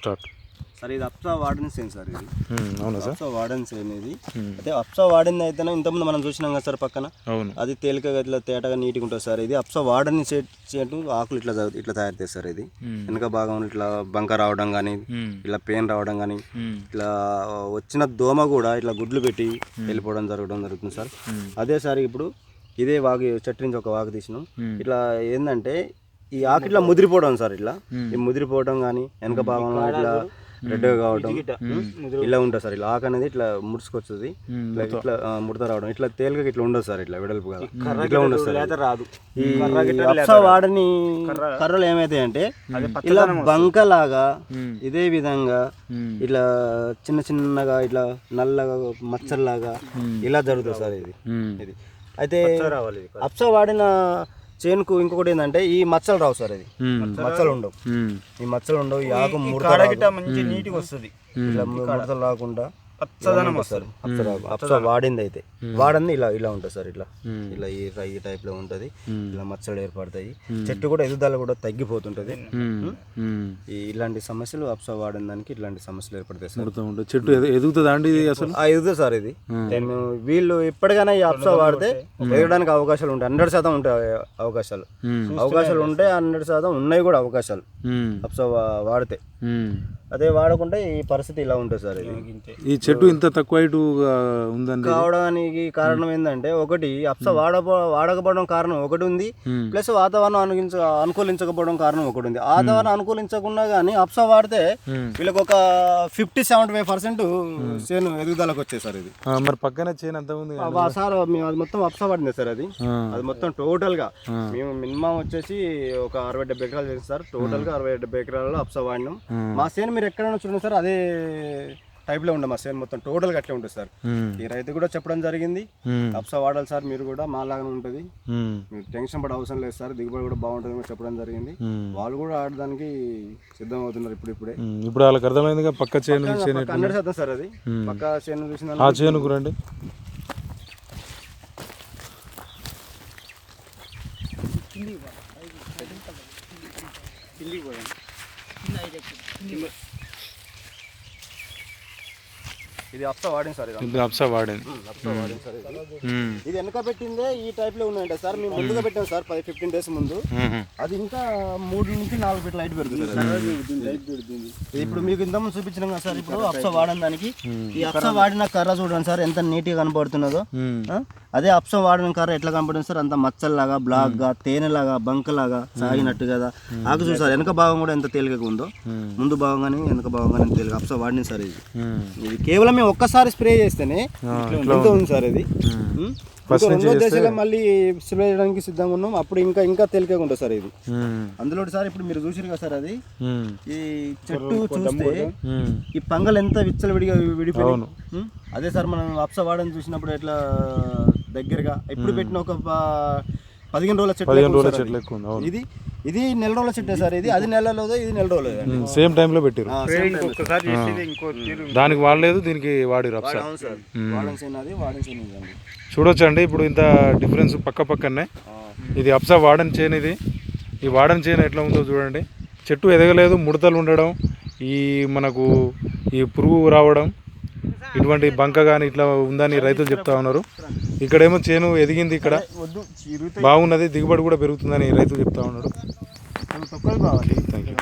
Start sir ఇది అప్సా వాడని same sir ఇది? అవునా సార్? అప్సా వాడని సేమ్ ఇది? అయితే అప్సా వాడింది అయితేనే ఇంతకుముందు మనం చూసినాం కదా సార్ పక్కన. అవును. అది తేలికగా ఇట్లా తేటగా నీట్గా ఉంటుంది సార్ ఇది. అప్సా వాడని చెట్టు ఆకులు ఇట్లా ఇట్లా తయారు చేస్తారు ఇది. వెనక భాగం ఇట్లా బంక రావడం కానీ. ఇట్లా పెయిన్ రావడం కానీ. ఇట్లా వచ్చిన దోమ కూడా ఇట్లా గుడ్లు పెట్టి వెళ్ళిపోవడం జరగడం జరుగుతుంది సార్. అదే సార్ ఇప్పుడు ఇదే వాగు చెట్టు నుంచి ఒక వాగు తీసినాం. ఇట్లా ఏంటంటే ఈ ఆకు ఇట్లా ముదిరిపోవడం సార్ ఇట్లా. ఈ ముదిరిపోవడం కానీ వెనక భాగంలో ఇట్లా రెడ్గా కావడం ఇలా ఉంటుంది సార్ ఇలా ఆకు అనేది ఇట్లా ముడుచుకొస్తుంది ఇట్లా ఇట్లా ముడత రావడం. ఇట్లా తేలిక ఇట్లా ఉండదు సార్ ఇట్లా వెడల్పుగా ఇట్లా ఉండదు సార్ రాదు. ఈ అప్సా వాడని కర్రలు ఏమైతాయంటే ఇలా బంకలాగా ఇదే విధంగా ఇట్లా చిన్న చిన్నగా ఇట్లా నల్లగా మచ్చల్లాగా ఇలా జరుగుతుంది సార్ ఇది. ఇది. అయితే అప్సా వాడిన చేనుకు ఇంకొకటి ఏంటంటే ఈ మచ్చలు రావు సార్ ఇది మచ్చలు ఉండవు. ఈ మచ్చలు ఉండవు ఈ ఆకు ముడత మంచి నీట్గా వస్తుంది. ఇట్లా ముడతలు రాకుండా పచ్చదనం వస్తారు అప్సా వాడింది అయితే వాడింది ఇలా ఇలా ఉంటుంది సార్ ఇట్లా. ఇలా ఈ ఈ టైప్లో ఉంటది. ఇలా మచ్చలు ఏర్పడతాయి. చెట్టు కూడా ఎదుగుదల కూడా తగ్గిపోతుంటది. ఈ ఇలాంటి సమస్యలు అప్సా వాడిన దానికి ఇలాంటి సమస్యలు ఏర్పడతాయి సార్. చెట్టు ఎదు- ఎదుగుతుందా అండి అసలు? ఆ ఎదుగుతుంది సార్ ఇది. నేను వీళ్ళు ఎప్పటికైనా ఈ అప్సా వాడితే ఎదగడానికి అవకాశాలు ఉంటాయి. హండ్రెడ్ శాతం ఉంటాయి అవకాశాలు. అవకాశాలు ఉంటే హండ్రెడ్ శాతం ఉన్నాయి కూడా అవకాశాలు. మ్మ్. అప్సా వా- వాడితే. అదే వాడకుంటే ఈ పరిస్థితి ఇలా ఉంటుంది సార్ ఇది. ఈ చెట్టు ఇంత తక్కువ హైట్ ఉందండి కావడానికి కారణం ఏంటంటే ఒకటి అప్స వాడపో వాడకపోవడం కారణం ఒకటి ఉంది. ప్లస్ వాతావరణం అనుగించ అనుకూలించకపోవడం కారణం ఒకటి ఉంది. వాతావరణం అనుకూలించకుండా కానీ అప్స వాడితే వీళ్ళకి ఒక ఫిఫ్టీ సెవెంటీ ఫైవ్ పర్సెంట్ చేను ఎదుగుదలకు వచ్చేసారు ఇది. ఆ, మరి పక్కనే చేయను అంత ఉంది సార్ మేము అది మొత్తం అప్స పడింది సార్ అది. అది మొత్తం టోటల్గా మేము మినిమం వచ్చేసి ఒక అరవై డెబ్బై ఎకరాలు చేస్తాం సార్. టోటల్గా అరవై డెబ్బై ఎకరాలలో అప్స వాడినాం. మా సేను మీరు ఎక్కడైనా చూడండి సార్ అదే టైప్లో ఉండే మా సేను మొత్తం టోటల్గా అట్లే ఉంటుంది సార్. ఈ రైతు కూడా చెప్పడం జరిగింది. అప్స వాడాలి సార్ మీరు కూడా మాలాగానే ఉంటుంది. మీరు టెన్షన్ పడే అవసరం లేదు సార్ దిగుబడి కూడా బాగుంటుంది అని చెప్పడం జరిగింది. వాళ్ళు కూడా ఆడడానికి సిద్ధం అవుతున్నారు ఇప్పుడు. ఇప్పుడే. ఇప్పుడు వాళ్ళకి అర్థమైందిగా పక్క చేను చేను హండ్రెడ్ శాతం సార్ అది. పక్క చేను చూసిన ఆ చేనుకు రండి. ないで来ます。ఇది అప్స వాడింది సార్ ఇది ఇది అప్సా వాడింది. అప్స వాడింది సార్ ఇది. ఇది వెనక పెట్టిందే ఈ టైప్లో ఉన్నాయంట సార్. మేము ముందుగా పెట్టాం సార్ పది ఫిఫ్టీన్ డేస్ ముందు. అది ఇంకా మూడు నుంచి నాలుగు ఫీట్ లైట్ పెడుతుంది సార్. ఇప్పుడు మీకు ఇంతకుముందు చూపించినాం కదా సార్ ఇప్పుడు అప్స వాడిన దానికి ఈ అప్స వాడిన కర్ర చూడండి సార్ ఎంత నీట్గా. ఆ? అదే అప్స వాడిన కర్ర ఎట్లా కనపడుతుంది సార్? అంత మచ్చల్లాగా బ్లాక్గా తేనెలాగా బంకలాగా సాగినట్టు కదా. ఆకు చూడు సార్ వెనక భాగం కూడా ఎంత తేలికగా ఉందో. ముందు భాగం కానీ వెనక భాగం కానీ తేలిక అప్స వాడిన సార్ ఇది. ఇది కేవలం మేము ఒక్కసారి స్ప్రే చేస్తేనే ఉంది. సార్ ఇది రెండో దశలో మళ్ళీ స్ప్రే చేయడానికి సిద్ధంగా ఉన్నాం. అప్పుడు ఇంకా ఇంకా తేలికగా ఉంటుంది సార్ ఇది. అందులో సార్ ఇప్పుడు మీరు చూసారు కదా సార్ అది. ఈ చెట్టు చూస్తే. ఈ పంగలు ఎంత విచ్చలవిడిగా విడిపోయి అవును. అదే సార్ మనం అప్స వాడని చూసినప్పుడు ఎట్లా దగ్గరగా ఇప్పుడు పెట్టిన ఒక ప- పదిహేను రోజుల చెట్లు ఇది ఇది నెల రోజుల చెట్టే సార్. ఇది అది నెల రోజు ఇది నెల రోజులు. సేమ్ టైంలో పెట్టారు ఇంకొకసారి చేసేది ఇంకో తీరు. దానికి వాడలేదు దీనికి ఇది అండి. చూడొచ్చండి ఇప్పుడు ఇంత డిఫరెన్స్ పక్క పక్కనే. ఇది అప్సా వాడని చేను ఇది. ఈ వాడని చేను ఎట్లా ఉందో చూడండి. చెట్టు ఎదగలేదు ముడతలు ఉండడం ఈ మనకు ఈ పురుగు రావడం ఇటువంటి బంక కానీ ఇట్లా ఉందని రైతులు చెప్తా ఉన్నారు. ఇక్కడేమో చేను ఎదిగింది ఇక్కడ. బాగున్నది దిగుబడి కూడా పెరుగుతుందని రైతులు చెప్తా ఉన్నారు. తొక్కలు కావాలి. Thank you